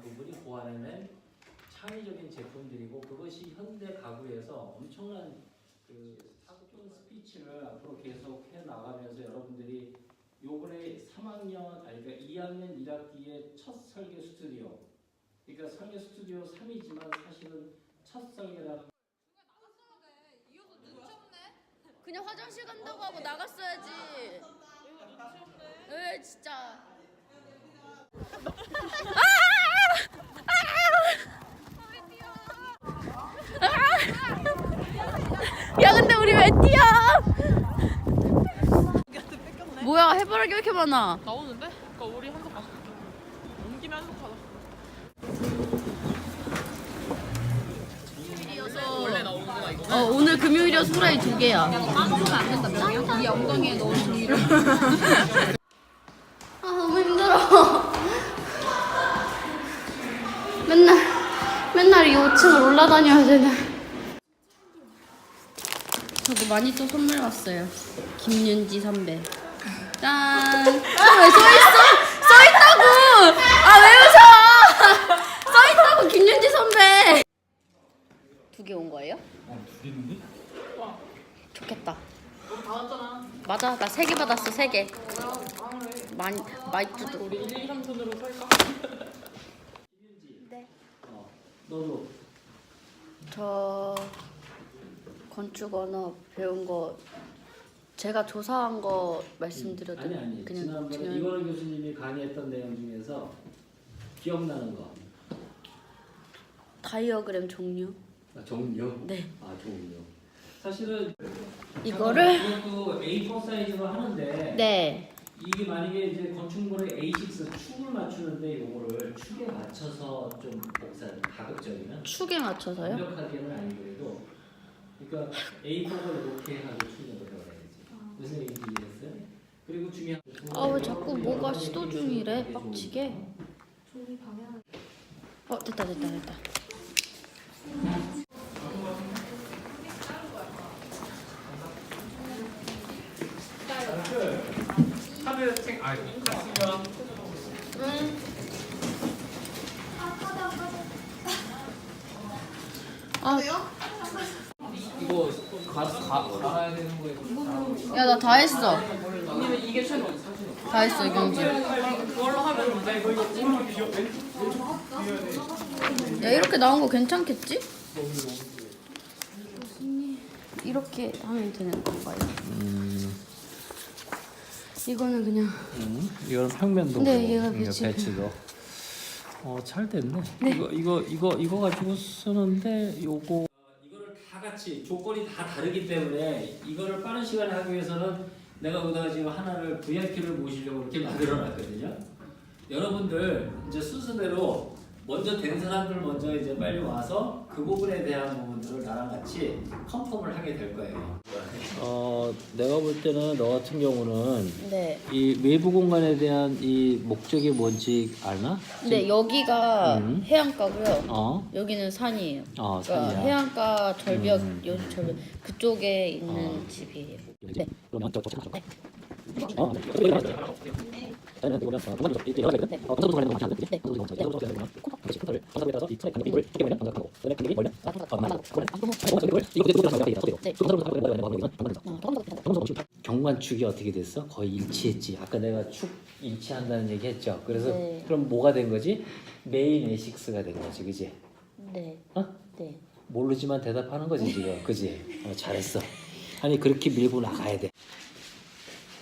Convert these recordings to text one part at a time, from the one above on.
부분이 보완해낸 창의적인 제품들이고 그것이 현대 가구에서 엄청난 그 사고적인 스피치를 앞으로 계속 해 나가면서 여러분들이 요번에 3학년 아니 그러니까 2학년 1학기의 첫 설계 스튜디오. 그러니까 설계 스튜디오 3이지만 사실은 첫 설계라는 그냥 화장실 간다고 하고 나갔어야지. 왜 진짜. 야 근데 우리 왜 뛰어? 뭐야 해바라기 왜 이렇게 많아? 나오는데? 그러니까 우리 한석 가자. 온 김에 한석 가자. 원래 나오는구나 이거. 어 오늘 금요일이어서 후라이 두 개야. 이 엉덩이에 넣은 종이를. 아 너무 힘들어. 맨날 맨날 이 5층을 올라다녀야 되네. 저도 많이 또 선물 왔어요. 김윤지 선배. 짠. 아왜 써 있어? 써 있다고. 아 왜 웃어? 써 있다고 김윤지 선배. 두 개 온 거예요? 두 개인데? 다 좋겠다. 왔잖아. 맞아, 나 세 개 받았어, 세 개. 많이 많이 뜯어. 우리 1, 2, 3순으로 살까? 네. 어, 너도 저 건축 언어 배운 거 제가 조사한 거 말씀드려도 아니 아니 그냥 지난번에 그냥 이건희 교수님이 강의했던 내용 중에서 기억나는 거 다이어그램 종류. 아, 종류 네. 아 종류 사실은 이거를 이것도 A4 사이즈로 하는데 네. 이게 만약에 이제 건축물의 A6 축을 맞추는데 요거를 축에 맞춰서 좀 복사를 가급적이면 축에 맞춰서요? 완벽하게는 아니더라도 그러니까 A4를 이렇게 하고 축을 들어가야지 무슨 얘기인지 이해했어요? 그리고 중요한 아 왜 자꾸 뭐가 시도 중이래 빡치게. 어 됐다 됐다 됐다. 카드 책, 아, 인카스면 이거 가, 가, 갈아야 되는 거에 야나 다 했어. 아니면 이게 최고. 다 했어 이경지. 그걸로 하면 돼. 야 이렇게 나온 거 괜찮겠지? 이렇게 하면 되는 건가요? 이거는 그냥 음, 이거는 평면도 네, 얘가 배치. 배치도 어 잘 됐네. 이거 이거 이거 이거 가지고 쓰는데 요거 다 같이 조건이 다 다르기 때문에 이거를 빠른 시간에 하기 위해서는 내가 여기다가 지금 하나를 VIP를 모시려고 이렇게 만들어 놨거든요. 여러분들 이제 순서대로 먼저 된 사람들 먼저 이제 빨리 와서 그 부분에 대한 부분들을 나랑 같이 컨펌을 하게 될 거예요. 어, 내가 볼 때는 너 같은 경우는 네. 이 외부 공간에 대한 이 목적이 뭔지 알나? 네 여기가 음. 해안가고요. 어, 여기는 산이에요. 어, 그러니까 산이야. 해안가 절벽 음. 요 절벽 그쪽에 있는 어. 집이에요. 네. 그러면 저, 저, 저, 저. 네. 어, 네. 어, 공간 조절, 이렇게 여러 가지 있거든. 어, 건설 관련된 거 많지 않을까? 네. 건설 조절, 건설 조절 되면 그렇지. 컨트롤, 컨트롤에 따라서 이 트랙 간격 을 두께 되면 감각하고, 그다음에 간격이 멀면 어, 맞아. 그거는 아, 공간 조절, 이거 그대로 들어가서 연결이 돼요. 네. 그 연결하는 거는 어, 괜찮다. 평소 보시면 경관 축이 어떻게 됐어? 거의 일치했지. 아까 내가 축 일치한다는 얘기 했죠. 그래서 네. 그럼 뭐가 된 거지? 메인 에식스가 된 거지, 그지? 네. 어? 네. 모르지만 대답하는 거지 지금, 그지? 어, 잘했어. 아니 그렇게 밀고 나가야 돼.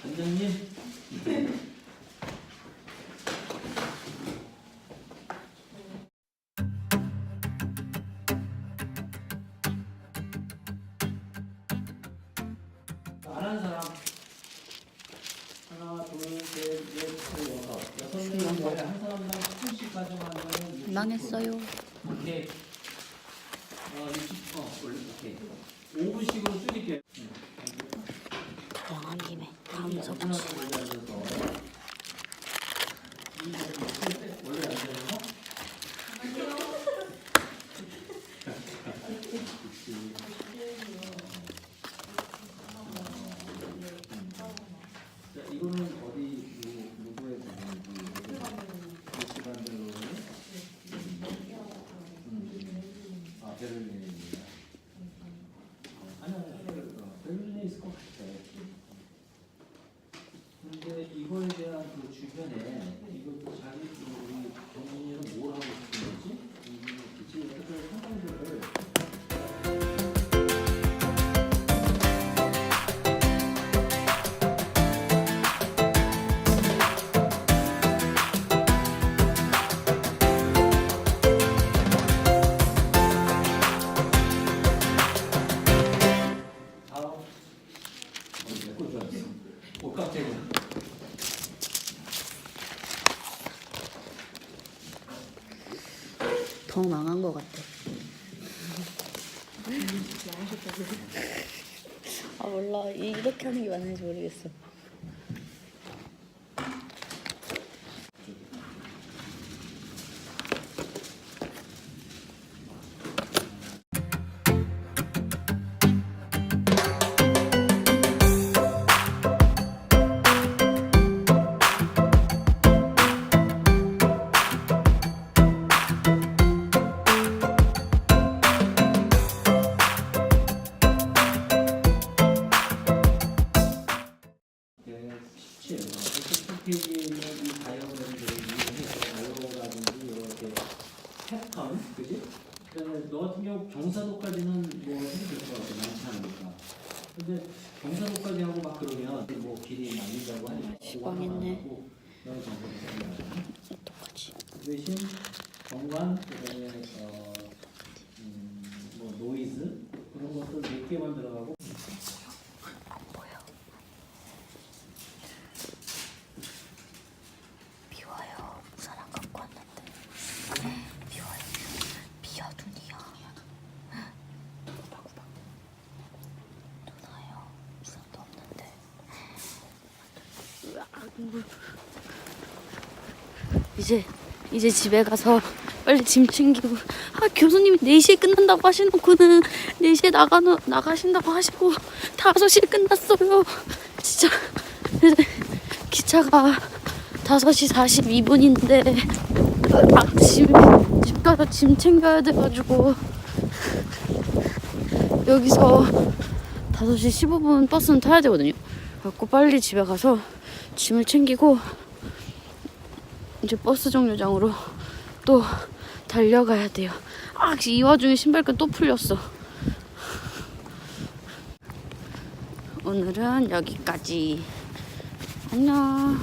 원장님. 한 사람당 10분씩 가져가는 거는 망했어요. 오케이. 어, 60, 어, 원래 오케이. 5분씩으로 줄일게. 양한 김에 다음 서하 Get in there. 더 망한 것 같아. 아 몰라 이렇게 하는 게 맞는지 모르겠어. 패턴, 그지? 그다음에 너 같은 경우 경사도까지는 뭐 해도 될 것 같아, 많지 않으니까. 근데 경사도까지 하고 막 그러면 뭐 길이 날린다고 하니까 시방했네. 너는 정보를 생각하잖아. 대신 정관, 그다음에 어, 음, 뭐 노이즈 그런 것들 몇 개만 들어가고 비와요. 우산 안 갖고 왔는데. 비와요. 비야 눈이야. 구박구박. 눈 와요. 우산도 없는데. 이제 이제 집에 가서 빨리 짐 챙기고. 아 교수님이 4시에 끝난다고 하시놓고는 4시에 나가 나가신다고 하시고 5시에 끝났어요. 진짜. 기차가 5시 42분인데 아, 짐, 집 가서 짐 챙겨야 돼가지고 여기서 5시 15분 버스는 타야 되거든요. 그래갖고 빨리 집에 가서 짐을 챙기고 이제 버스 정류장으로 또 달려가야 돼요. 아, 이 와중에 신발끈 또 풀렸어. 오늘은 여기까지. 안녕